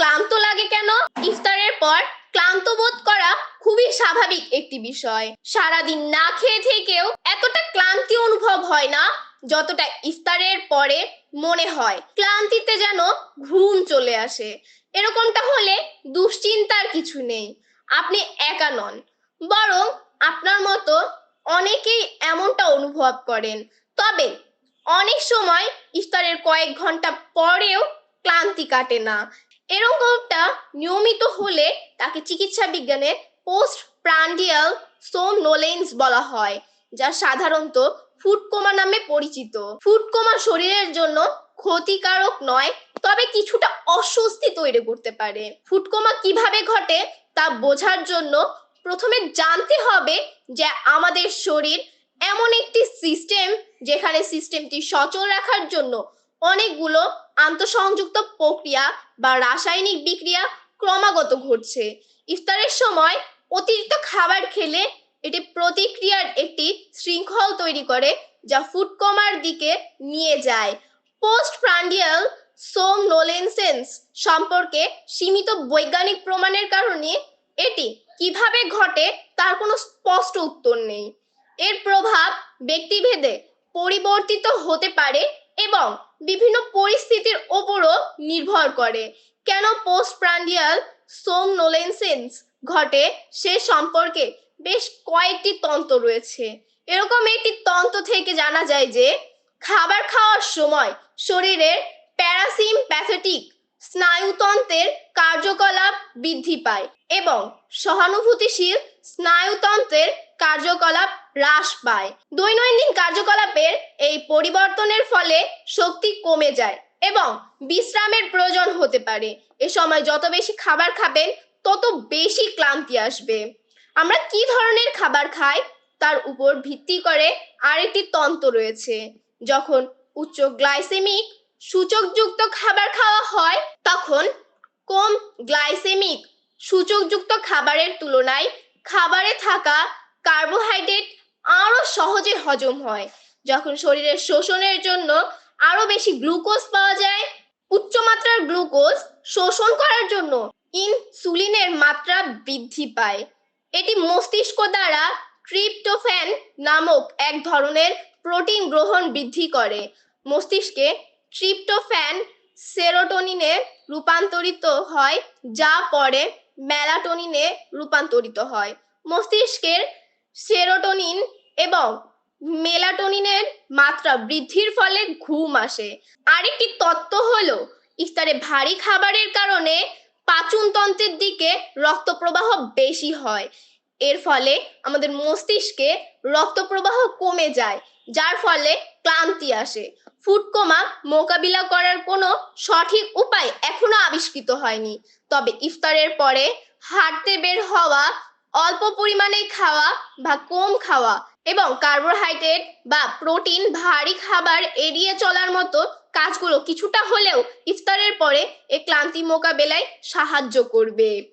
ক্লান্ত লাগে কেন? ইফতারের পর ক্লান্ত বোধ করা খুবই স্বাভাবিক একটি বিষয়। সারাদিন না খেয়ে থেকেও এতটা ক্লান্তি অনুভব হয় না, যতটা ইফতারের পরে মনে হয়। ক্লান্তিতে যেন ঘুম চলে আসে। এরকমটা হলে দুশ্চিন্তার কিছু নেই। আপনি একা নন। বরং আপনার মতো অনেকেই এমনটা অনুভব করেন। তবে অনেক সময় ইফতারের কয়েক ঘণ্টা পরেও ক্লান্তি কাটে না। এরকমটা নিয়মিত হলে তাকে চিকিৎসা বিজ্ঞানে পোস্ট প্রান্ডিয়াল সোমনোলেন্স বলা হয়, যা সাধারণত ফুড কোমা নামে পরিচিত। ফুড কোমা শরীরের জন্য ক্ষতিকারক নয়, তবে কিছুটা অস্বস্তি তৈরি করতে পারে। ফুড কোমা কীভাবে ঘটে তা বোঝার জন্য প্রথমে জানতে হবে যে আমাদের শরীর এমন একটি সিস্টেম যেখানে সিস্টেমটি সচল রাখার জন্য অনেকগুলো আন্তঃসংযুক্ত প্রক্রিয়া বা রাসায়নিক বিক্রিয়া ক্রমাগত ঘটছে। ইফতারের সময় অতিরিক্ত খাবার খেলে এটি প্রতিক্রিয়ার একটি শৃঙ্খল তৈরি করে, যা ফুড কমার দিকে নিয়ে যায়। পোস্ট প্রান্ডিয়াল সোমনোলেন্সেন্স সম্পর্কে সীমিত বৈজ্ঞানিক প্রমাণের কারণে এটি কীভাবে ঘটে তার কোনো স্পষ্ট উত্তর নেই। এর প্রভাব ব্যক্তিভেদে পরিবর্তিত হতে পারে এবং বিভিন্ন পরিস্থিতির ওপরও নির্ভর করে। কেন পোস্ট প্রান্ডিয়াল সোমনোলেন্সেন্স ঘটে সে সম্পর্কে বেশ কয়েকটি তন্ত্র রয়েছে। এরকম একটি তন্ত্র থেকে জানা যায় যে, খাবার খাওয়ার সময় শরীরের প্যারাসিম্প্যাথেটিক স্নায়ুতন্ত্রের কার্যকলাপ বৃদ্ধি পায় এবং সহানুভূতিশীল স্নায়ুতন্ত্রের কার্যকলাপ হ্রাস পায়। দৈনন্দিন কার্যকলাপের এই পরিবর্তনের ফলে শক্তি কমে যায় এবং বিশ্রামের প্রয়োজন হতে পারে। এ সময় যত বেশি খাবার খাবেন, তত বেশি ক্লান্তি আসবে। আমরা কি ধরনের খাবার খাই? তার উপর ভিত্তি করে আরেকটি তন্ত্র রয়েছে। যখন উচ্চ গ্লাইসেমিক সূচকযুক্ত খাবার খাওয়া হয়, তখন কম গ্লাইসেমিক সূচকযুক্ত খাবারের তুলনায় খাবারে থাকা কার্বোহাইড্রেট আরও সহজে হজম হয়। যখন শরীরের শোষণের জন্য আরও বেশি গ্লুকোজ পাওয়া যায়, উচ্চমাত্রার গ্লুকোজ শোষণ করার জন্য ইনসুলিনের মাত্রা বৃদ্ধি পায়। এটি মস্তিষ্ক দ্বারা ট্রিপ্টোফ্যান নামক এক ধরনের প্রোটিন গ্রহণ বৃদ্ধি করে। মস্তিষ্কে ট্রিপ্টোফ্যান সেরোটোনিনে রূপান্তরিত হয়, যা পরে মেলাটোনিনে রূপান্তরিত হয়। মস্তিষ্কের সেরোটোনিন এবং মেলাটোনিনের মাত্রা বৃদ্ধির ফলে ঘুম আসে। আরেকটি তত্ত্ব হলো, ইফতারে ভারী খাবারের কারণে পাচনতন্ত্রের দিকে রক্ত প্রবাহ বেশি হয়। এর ফলে আমাদের মস্তিষ্কে রক্ত প্রবাহ কমে যায়, যার ফলে ক্লান্তি আসে। ফুড কোমা মোকাবিলা করার কোনো সঠিক উপায় এখনও আবিষ্কৃত হয়নি। তবে ইফতারের পরে হাঁটতে বের হওয়া, অল্প পরিমাণে খাওয়া বা কম খাওয়া এবং কার্বোহাইড্রেট বা প্রোটিন ভারী খাবার এড়িয়ে চলার মতো কাজগুলো কিছুটা হলেও ইফতারের পরে এ ক্লান্তি মোকাবেলায় সাহায্য করবে।